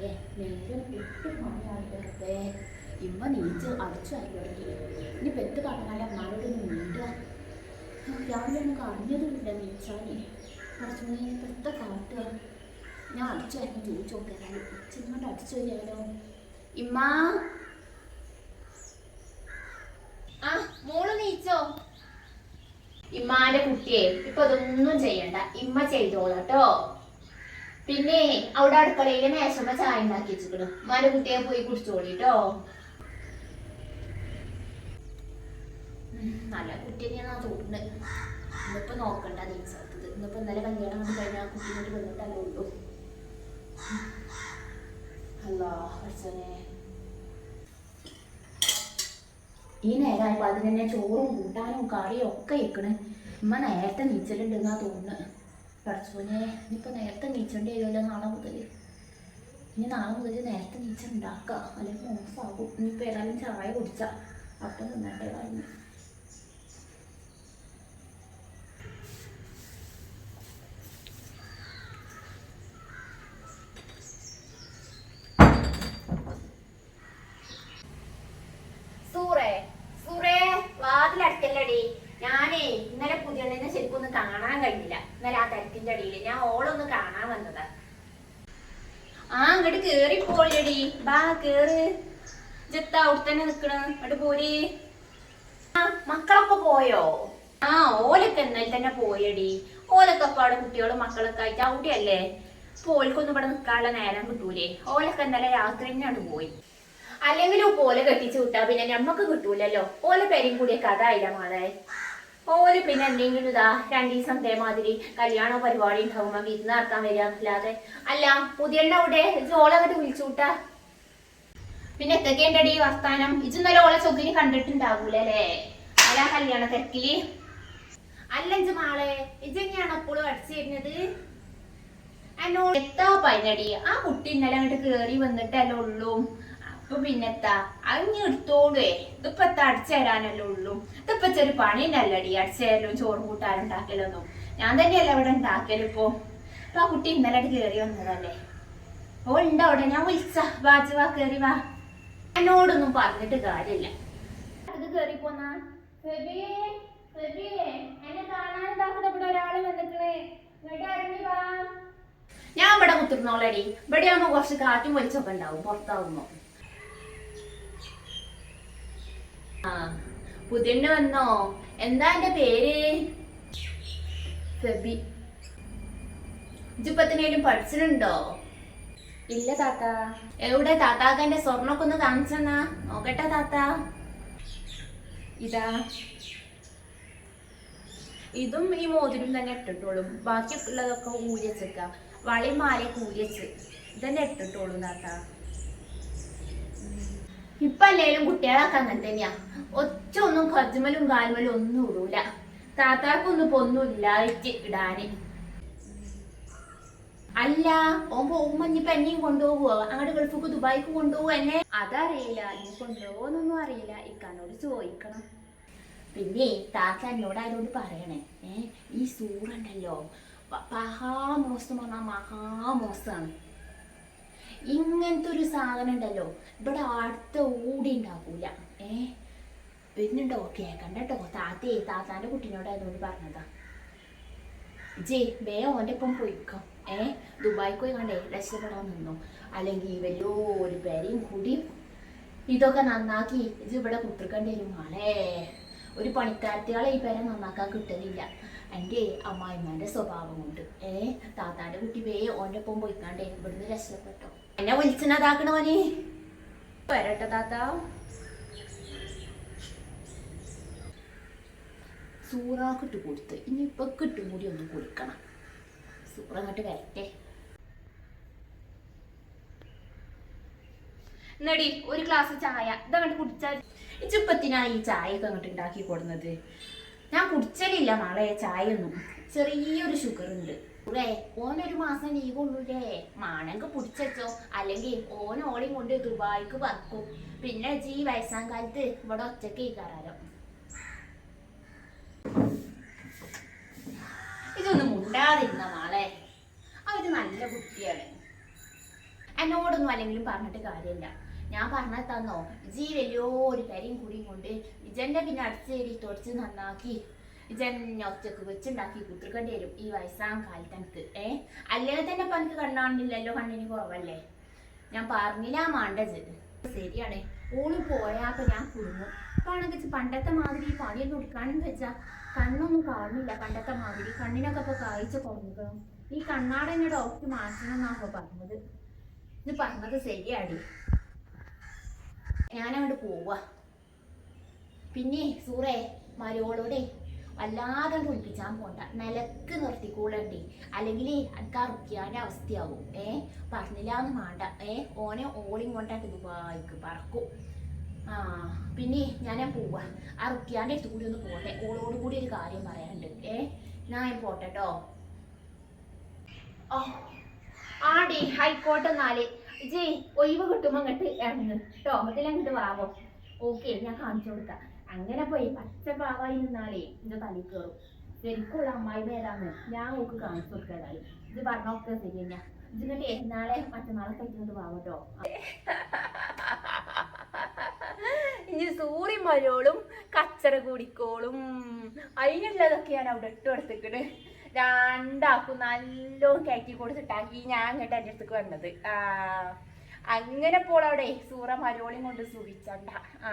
നേരം എട്ട് മണിയായിട്ട് ഇമ്മ നീച്ച് അടിച്ചു ആയിക്കോട്ടെ ഇനി പെത്ത് പറഞ്ഞാൽ അമ്മാരോട് നീണ്ടുക രാവിലെ നമുക്ക് അറിഞ്ഞതുമില്ല നീച്ചാലേ കുറച്ചുകൂടി പെത്ത കാട്ടുക. ഞാൻ അടിച്ചു ആയിരുന്നു ചോദിച്ചു നോക്കിയാലോ അച്ഛനോട് അടിച്ചു ഇമ്മ. ആ മോൾ നീച്ചോ? ഇമ്മാന്റെ കുട്ടിയെ ഇപ്പൊ അതൊന്നും ചെയ്യണ്ട. ഇമ്മ ചെയ്തോളാട്ടോ പിന്നെ അവിടെ അടുക്കളയിൽ മേശമ്മ ചായ ഉണ്ടാക്കി വെച്ചിട്ടു ഉമ്മാന്റെ കുട്ടിയെ പോയി കുടിച്ചോളിട്ടോ നല്ല കുട്ടി തന്നെയാണ് തോന്നുന്നത് ഇന്നിപ്പോ നോക്കണ്ട ദിവസത്തത് ഇന്നിപ്പോ ഇന്നലെ കല്യാണം കൊണ്ട് കഴിഞ്ഞാൽ ആ കുട്ടീനോട് വന്നിട്ടല്ലേ ഉള്ളൂ. അല്ലാ അച്ഛനെ ഈ നേരമായപ്പോ അതിന് തന്നെ ചോറും കൂട്ടാനും കറിയും ഒക്കെ ഇരിക്കണ് ഉമ്മ നേരത്തെ നീച്ചലുണ്ടെന്നാ തോന്നുന്നത് പഠിച്ചോനെ ഇനിയിപ്പോ നേരത്തെ നീച്ചേണ്ടി വരുമല്ലോ നാളെ മുതൽ ഇനി നാളെ മുതൽ നേരത്തെ നീച്ച ഉണ്ടാക്കാം അല്ലെങ്കിൽ മോശമാകും ഇനിയിപ്പോ ഏതായാലും ചായ കുടിച്ച. അപ്പൊ നന്നായിട്ട് സൂറേ സൂറേ വാതിലടക്കല്ലടി ഞാനേ ഇന്നലെ പുതിയണ്ണിനെ ശരിക്കും ഒന്ന് കാണാൻ കഴിഞ്ഞില്ല തിരക്കിന്റെ അടിയിൽ ഞാൻ ഓളൊന്ന് കാണാൻ വന്നതാ. ആ അങ്ങോട്ട് കേറി പോളിയടി ബാ കേറ്. ജത്ത അവിടെ തന്നെ നിക്കണ്. പോരി. ആ മക്കളൊക്കെ പോയോ? ആ ഓലൊക്കെ എന്നാൽ തന്നെ പോയടി. ഓലൊക്കെ അപ്പൊ കുട്ടികളും മക്കളൊക്കെ ആയിട്ട് അവിടെയല്ലേ? ഓൽക്കൊന്നും ഇവിടെ നിൽക്കാനുള്ള നേരം കിട്ടൂലേ. ഓലൊക്കെ ഇന്നലെ രാത്രി തന്നെയാണ് പോയി. അല്ലെങ്കിലും ഓല കെട്ടിച്ചു വിട്ടാ പിന്നെ ഞമ്മക്ക് കിട്ടൂലല്ലോ. ഓല പേരും കൂടിയ കഥ ആയില്ല മാളെ? ഓൽ പിന്നെ എന്തെങ്കിലും ഇതാ രണ്ടു ദിവസം ഇതേമാതിരി കല്യാണ പരിപാടി ഉണ്ടാവുമ്പോ വിരുന്ന് നടത്താൻ വരിക എന്നല്ലാതെ. അല്ല പുതിയ അവിടെ ജോളങ്ങട്ട് വിളിച്ചു വിട്ടാ പിന്നെ എത്തക്കേണ്ടടി വർത്താനം? ഇത് ഓളെ ചൊക്കിന് അല്ലേ? അല്ല കല്യാണ തിരക്കിൽ. അല്ല ഇജ് മാളെ ഇജ്ജെങ്ങനെയാണ് എപ്പോഴും അടിച്ചു തരുന്നത്? എന്നോട് എത്താ പൈനടി ആ കുട്ടി ഇന്നലെ അങ്ങോട്ട് കേറി വന്നിട്ടല്ലേ ഉള്ളൂ. അപ്പൊ പിന്നെത്താ അങ്ങ് എടുത്തോളേ. ഇതിപ്പ അടിച്ചു തരാനല്ലേ ഉള്ളൂ. ഇതിപ്പ ചെറിയ പണി തന്നെയല്ലടി അടിച്ചു തരലും ചോറ് കൂട്ടാനും ഉണ്ടാക്കലൊന്നും. ഞാൻ തന്നെയല്ല ഇവിടെ ഉണ്ടാക്കലിപ്പോ അപ്പൊ ആ കുട്ടി ഇന്നലെ കേറി വന്നതല്ലേ? ഓ ഉണ്ടോ അവിടെ? ഞാൻ വിളിച്ച. വാച്ച് വാ കയറി വാ. എന്നോടൊന്നും പറഞ്ഞിട്ട് കാര്യമില്ല. ഇത് കയറി പോന്നാ. ഞാൻ ഇവിടെ കുത്തിരുന്നോളടി ഇവിടെ കുറച്ച് കാറ്റും വലിച്ചൊക്കെ ഉണ്ടാവും. പുറത്താവുമ്പോ. ആ വന്നോ? എന്താ എന്റെ പേര്? ഫെബി. ഇജിപ്പത്തിനേലും പഠിച്ചിട്ടുണ്ടോ? ഇല്ല താത്ത. എവിടെ? താത്താക്ക് എന്റെ സ്വർണൊക്കെ ഒന്ന് കാണിച്ചെന്നാ. നോക്കട്ടെ താത്ത. ഇതാ. ഇതും ഈ മോതിരും തന്നെ ഇട്ടിട്ടോളൂ ബാക്കിയുള്ളതൊക്കെ ഊരി വെച്ചേക്ക. വളയും മാലയൊക്കെ ഊരി വെച്ച് ഇതന്നെ ഇട്ടിട്ടോളൂ താത്ത. ഇപ്പൊ അല്ലേലും കുട്ടികളൊക്കെ അങ്ങനെ തന്നെയാ. ഒറ്റ ഒന്നും കജ്മലും കാൽമലും ഒന്നും ഇടൂല. താത്താക്കൊന്നും ഇപ്പൊ ഒന്നും ഇല്ലാതിട്ട് ഇടാന്. അല്ല ഓൻ പോകുമ്പോ ഇനിയിപ്പൊ എന്നെയും കൊണ്ടുപോകുവോ അങ്ങോട്ട് ഗൾഫിക്ക് ദുബായിക്ക് കൊണ്ടുപോകുവോ എന്നെ? അതറിയില്ല. ഇനി കൊണ്ടുപോകുന്നൊന്നും അറിയില്ല. ഇക്കാനോട് ചോദിക്കണം. പിന്നെ താത്ത ആരോട് പറയണേ? ഏ ഈ സൂറുണ്ടല്ലോ. മഹാമോസം പറഞ്ഞാൽ മഹാമോസാണ് ഇങ്ങനത്തെ ഒരു സാധനം ഉണ്ടല്ലോ. ഇവിടെ അടുത്ത ഓടി ഉണ്ടാക്കൂല ഏ? വരുന്നുണ്ടോ? കേക്കണ്ട കേട്ടോ താത്തേ താത്താന്റെ കുട്ടീനോട് പറഞ്ഞതാ. ജേ വേ ഓന്റെ ഒപ്പം പോയിക്കോ. ഏ? ദുബായിക്ക് പോയി കണ്ടേ രക്ഷപ്പെടാൻ നിന്നു. അല്ലെങ്കിൽ വലിയ ഒരു പേരെയും കൂടി ഇതൊക്കെ നന്നാക്കി ഇത് ഇവിടെ കുത്തിർക്കേണ്ടി വരും. ഒരു പണിക്കാരത്തിയാളെ ഈ പേരെ നന്നാക്കാൻ കിട്ടുന്നില്ല. എന്റെ അമ്മായിമാരുടെ സ്വഭാവം കൊണ്ട് ഏ താത്താന്റെ കുട്ടി വേ ഓന്റെ ഒപ്പം പോയിക്കാണ്ട് ഇവിടുന്ന് രക്ഷപ്പെട്ടോ. എന്നെ വിളിച്ചിനതാക്കണോനി വരട്ടെ താത്ത. സൂറാക്കിട്ട് കൊടുത്ത്. ഇനി ഇപ്പൊ കിട്ടും കൂടി ഒന്ന് കൊടുക്കണം. സൂറ അങ്ങോട്ട് വരട്ടെ. എന്നടി ഒരു ഗ്ലാസ് ചായ. ഇതങ്ങോട്ട് കുടിച്ചാൽ ഇച്ചിപ്പത്തിനാ ഈ ചായയൊക്കെ അങ്ങോട്ട് ഉണ്ടാക്കി കൊടുന്നത്. ഞാൻ കുടിച്ചലില്ല നാളെ ചായയൊന്നും. ചെറിയൊരു ഷുഗർ ഉണ്ട് ഓനൊരു മാസം ലീവ് ഉള്ളൂലേ മാണങ്ക പിടിച്ചോ അല്ലെങ്കിൽ ഓൻ ഓളിയും കൊണ്ട് ദുബായിക്ക് പറക്കും പിന്നെ ഈ വയസ്സാം കാലത്ത് ഇവിടെ ഒറ്റയ്ക്ക് കറാരോ ഇതൊന്നും മുണ്ടാതിരുന്ന മാളെ അവർ നല്ല കുട്ടിയാണ്. എന്നോടൊന്നും അല്ലെങ്കിലും പറഞ്ഞിട്ട് കാര്യമില്ല ഞാൻ പറഞ്ഞ തന്നോ? ജി ഒരു കരിയും കൂടിയും കൊണ്ട് ഇജന്റെ പിന്നെ അടിച്ചേരി തുടച്ച് നന്നാക്കി ഇജന്നെ ഒറ്റയ്ക്ക് വെച്ചുണ്ടാക്കി കുത്തിരിക്കേണ്ടി വരും ഈ വയസ്സാം കാലത്ത് ഏ? അല്ലെങ്കിൽ തന്നെ ഇപ്പൊ എനിക്ക് കണ്ണാണില്ലല്ലോ കണ്ണിന് കുറവല്ലേ? ഞാൻ പറഞ്ഞില്ല മാണ്ടത്. ശരിയാണ്. ഓൾ പോയാപ്പൊ ഞാൻ കുടുങ്ങും. ഇപ്പാണെങ്കിൽ പണ്ടത്തെ മാതിരി പണിയൊന്നും എടുക്കാനും വെച്ചാ കണ്ണൊന്നും കാണുന്നില്ല പണ്ടത്തെ മാതിരി. കണ്ണിനൊക്കെ ഇപ്പൊ കാഴ്ച കുറഞ്ഞിക്കണം ഈ കണ്ണാടന്നെ ഡോക്ടർ മാറ്റണം എന്നാണ് പറഞ്ഞത്. ഇത് പറഞ്ഞത് ശരിയാടി ഞാനങ്ങോട്ട് പോവുക പിന്നെ സൂറേ മരോളോടെ വല്ലാതെ കുളിപ്പിച്ചാൻ പോണ്ട. നിലയ്ക്ക് നിർത്തിക്കൂടണ്ടേ അല്ലെങ്കിൽ എനിക്ക് അറുക്കിയാന്റെ അവസ്ഥയാവും. ഏ? പറഞ്ഞില്ലാന്ന് വേണ്ട ഏ? ഓനെ ഓളിയും കൊണ്ടാട്ട് ദുബായിക്ക് പറക്കും. ആ പിന്നെ ഞാൻ പോവാ. ആ റുക്കിയാന്റെ അടുത്ത് കൂടി ഒന്ന് പോട്ടെ. ഓളോട് കൂടി ഒരു കാര്യം പറയാനുണ്ട്. ഏ? ഞാൻ പോട്ടെട്ടോ. ആടി ആയിക്കോട്ടെ എന്നാൽ. ഇജി ഒഴിവ് കിട്ടുമ്പോ അങ്ങോട്ട് ഇറങ്ങ്. കേട്ടോ ഇതിലങ്ങോട്ട് വാവോ ഓക്കെ ഞാൻ കാണിച്ചു കൊടുക്കാം. അങ്ങനെ പോയി. പച്ച പാവായി നിന്നാലേ എന്റെ തലയിൽ കയറും ശരിക്കുള്ള അമ്മായി പേരാന്ന് ഞാൻ ഓക്ക് കാണിച്ചു കൊടുക്കാതായി ഇത് പറഞ്ഞൊക്കെ ശരി തന്നെയാ ഇതിങ്ങോട്ട് നാളെ മറ്റന്നാളെ കഴിക്കുന്നത് വാവട്ടോ ഇനി സൂറി മരോളും കച്ചറ കൂടിക്കോളും. അതിനുള്ളതൊക്കെ ഞാൻ അവിടെ ഇട്ട് കൊടുത്തിക്കണ്. രണ്ടാക്കും നല്ലോണം കയറ്റി കൊടുത്തിട്ടാക്കി ഞാൻ അങ്ങോട്ട് എന്റെ അടുത്തേക്ക് വന്നത്. അങ്ങനെ പോളവിടെ. സൂറ മരോളിയും കൊണ്ട് സുഖിച്ചണ്ട ആ